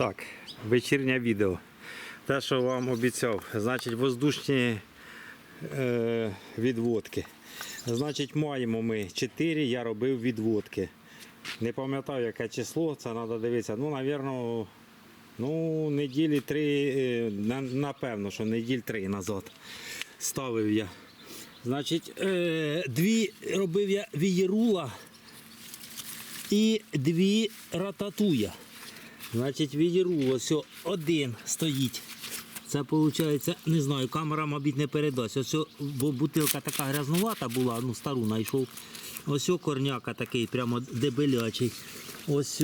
Так, вечірнє відео. Те, що вам обіцяв, значить, воздушні е, відводки. Значить, маємо ми 4, я робив відводки. Не пам'ятаю, яке число, це треба дивитися. Ну, напевно, ну, неділі три, е, напевно, що неділь три назад ставив я. Значить, е, дві робив я вієрула і дві рататуя. Значить, відіру ось один стоїть. Це виходить, не знаю, камера, мабуть, не передасть. Ось, бо бутилка така грязнувата була, ну стару знайшов. Ось корняка такий, прямо дебелячий. Ось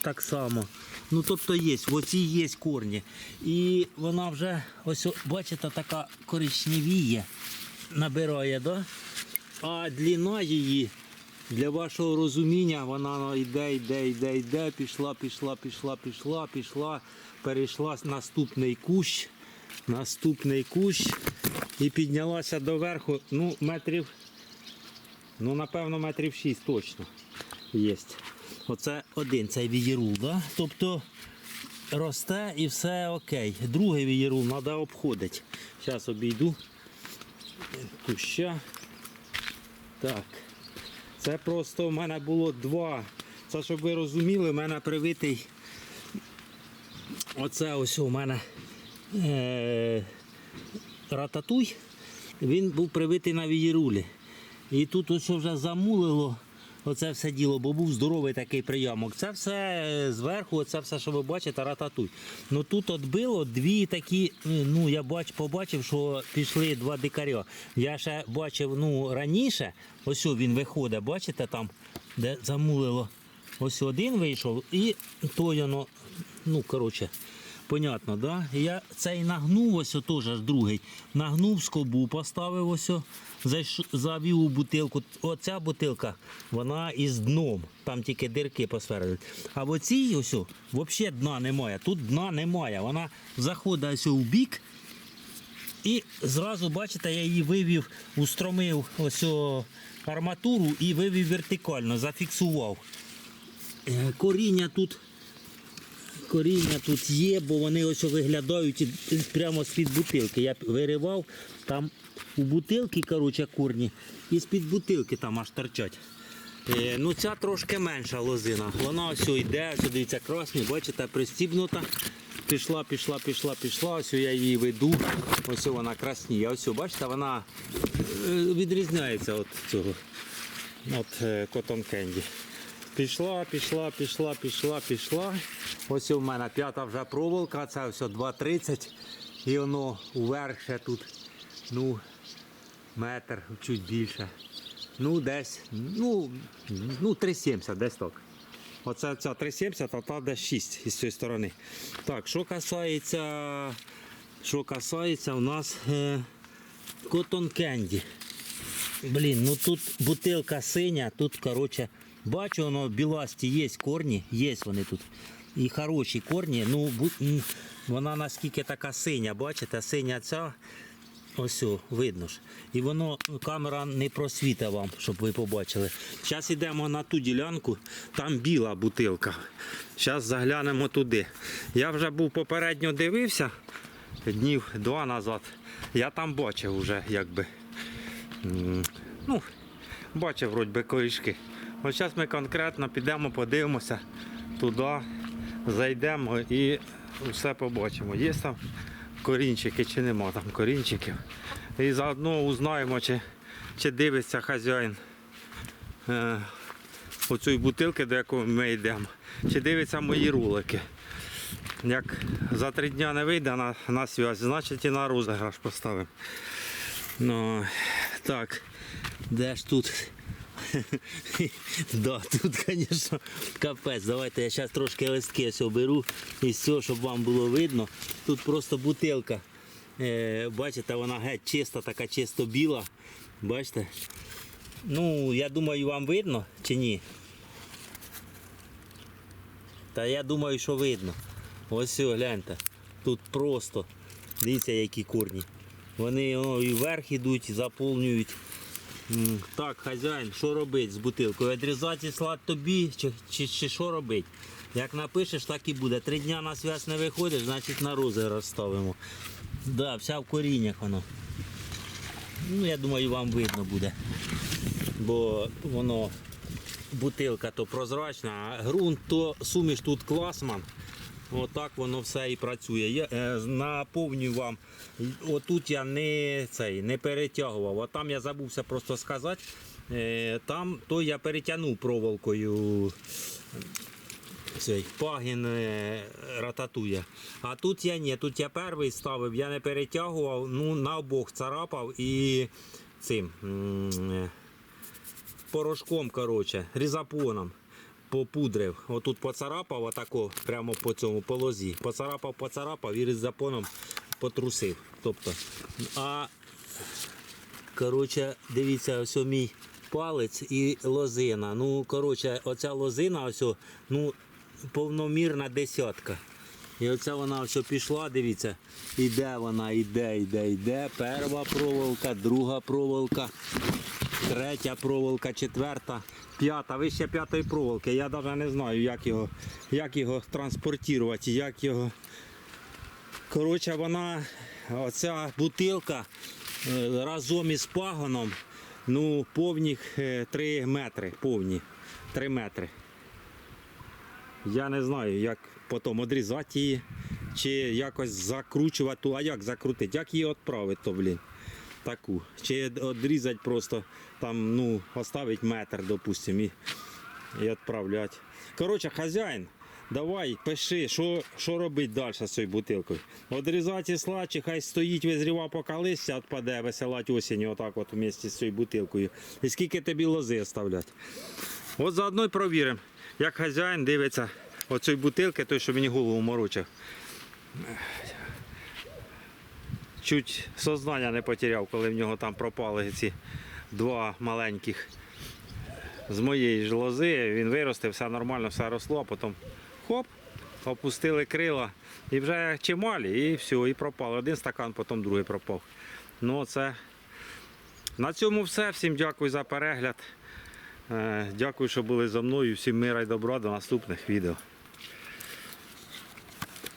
так само. Ну, тобто є, в оцій є корні. І вона вже, ось, бачите, така коричневіє, набирає, да? а длина її для вашого розуміння вона йде, йде, йде, йде, пішла, пішла, пішла, пішла, пішла, перейшла наступний кущ, наступний кущ і піднялася доверху, ну, метрів, ну, напевно, метрів 6 точно є. Оце один цей вієрул, да? тобто росте і все окей. Другий вієрул треба обходити. Зараз обійду куща. Так. Це просто в мене було два. Це щоб ви розуміли, в мене привитий. Оце ось у мене е, рататуй. Він був привитий на вієрулі. І тут ось вже замулило оце все діло, бо був здоровий такий приямок. Це все е, зверху, це все, що ви бачите, рататуй. Ну тут от било дві такі, е, ну я бач, побачив, що пішли два дикаря. Я ще бачив ну, раніше, ось він виходить, бачите там, де замулило. Ось один вийшов і той воно, ну коротше. Понятно, да? Я цей нагнув ось теж другий. Нагнув скобу, поставив ось, завів у бутилку. Оця бутилка, вона із дном. Там тільки дирки посверлили. А в оцій ось взагалі дна немає. Тут дна немає. Вона заходить ось у бік. І зразу, бачите, я її вивів, устромив ось арматуру і вивів вертикально, зафіксував. Е, Коріння тут коріння тут є, бо вони ось виглядають прямо з-під бутилки. Я виривав там у бутилки, коротше, корні, і з-під бутилки там аж торчать. Е, ну ця трошки менша лозина. Вона ось йде, дивіться, красні, бачите, пристібнута. Пішла, пішла, пішла, пішла. Ось я її веду. Ось вона красніє. Ось, бачите, вона е, відрізняється від цього. От е, Cotton Candy. Пішла, пішла, пішла, пішла, пішла. Ось у мене п'ята вже проволока, це все 2,30. І воно вверх ще тут, ну, метр, чуть більше. Ну, десь, ну, ну 3,70, десь так. Оце ця 3,70, а та десь 6 із цієї сторони. Так, що касається, що касається у нас е, Cotton Candy. Блін, ну тут бутилка синя, тут, коротше, бачу, воно біласті є корні, є вони тут. І хороші корні. Ну, вона наскільки така синя, бачите, синя ця. Ось, видно ж. І воно камера не просвіта вам, щоб ви побачили. Зараз йдемо на ту ділянку, там біла бутилка. Зараз заглянемо туди. Я вже був попередньо дивився днів два назад. Я там бачив вже якби. Ну, бачив вроді корішки. От зараз ми конкретно підемо, подивимося туди, зайдемо і все побачимо. Є там корінчики чи нема там корінчиків. І заодно узнаємо, чи, чи дивиться хазяїн е, оцієї бутилки, до якої ми йдемо, чи дивиться мої ролики. Як за три дні не вийде на, на связь, значить і на розіграш поставимо. Ну, так, де ж тут? да, тут, звісно, капець. Давайте я зараз трошки листки ось оберу і все, щоб вам було видно. Тут просто бутилка. Е, бачите, вона геть чиста, така чисто біла. Бачите? Ну, я думаю, вам видно чи ні? Та я думаю, що видно. Ось все, гляньте. Тут просто. Дивіться, які корні. Вони о, і вверх ідуть, заповнюють Так, хазяїн, що робить з бутилкою? Відрізати слад тобі чи, чи, чи що робить? Як напишеш, так і буде. Три дня на связь не виходиш, значить на розіграш ставимо. Да, вся в коріннях воно. Ну, я думаю, вам видно буде. Бо воно бутилка то прозрачна, а ґрунт то суміш тут класман. Отак воно все і працює. Я е, наповнюю вам. Отут я не цей не перетягував. От там я забувся просто сказати. Е, там то я перетягнув проволокою цей пагін е, рататує. А тут я ні, тут я перший ставив, я не перетягував, ну на обох царапав і цим е, порошком, коротше, різапоном попудрив. Отут поцарапав, отако, прямо по цьому по лозі. Поцарапав, поцарапав і різапоном потрусив. Тобто, а коротше, дивіться, ось мій палець і лозина. Ну, коротше, оця лозина, ось, ну, повномірна десятка. І оця вона ось пішла, дивіться, іде вона, іде, іде, йде. Перша проволока, друга проволока, третя проволока, четверта, п'ята, вище п'ятої проволоки. Я навіть не знаю, як його, як його транспортувати, як його. Коротше, вона, оця бутилка е, разом із пагоном, ну, повних 3 метри, повні 3 метри. Я не знаю, як потім відрізати її, чи якось закручувати, а як закрутити, як її відправити, то, блін, таку. Чи відрізати просто, там, ну, оставити метр, допустимо, і, і відправляти. Коротше, хазяїн, давай, пиши, що, робити далі з цією бутилкою. Відрізати сла, чи хай стоїть, визріва, поки листя відпаде, веселать осінню, отак от вместе з цією бутилкою. І скільки тобі лози оставляти. От заодно й провіримо, як хазяїн дивиться оцій бутилки, той, що мені голову морочив. Чуть сознання не потеряв, коли в нього там пропали ці два маленьких з моєї ж лози. Він виростив, все нормально, все росло, а потім хоп, опустили крила. І вже чималі, і все, і пропали. Один стакан, потім другий пропав. Ну, це... На цьому все. Всім дякую за перегляд. Е, Дякую, що були зі мною. Всім мира і добра. До наступних відео.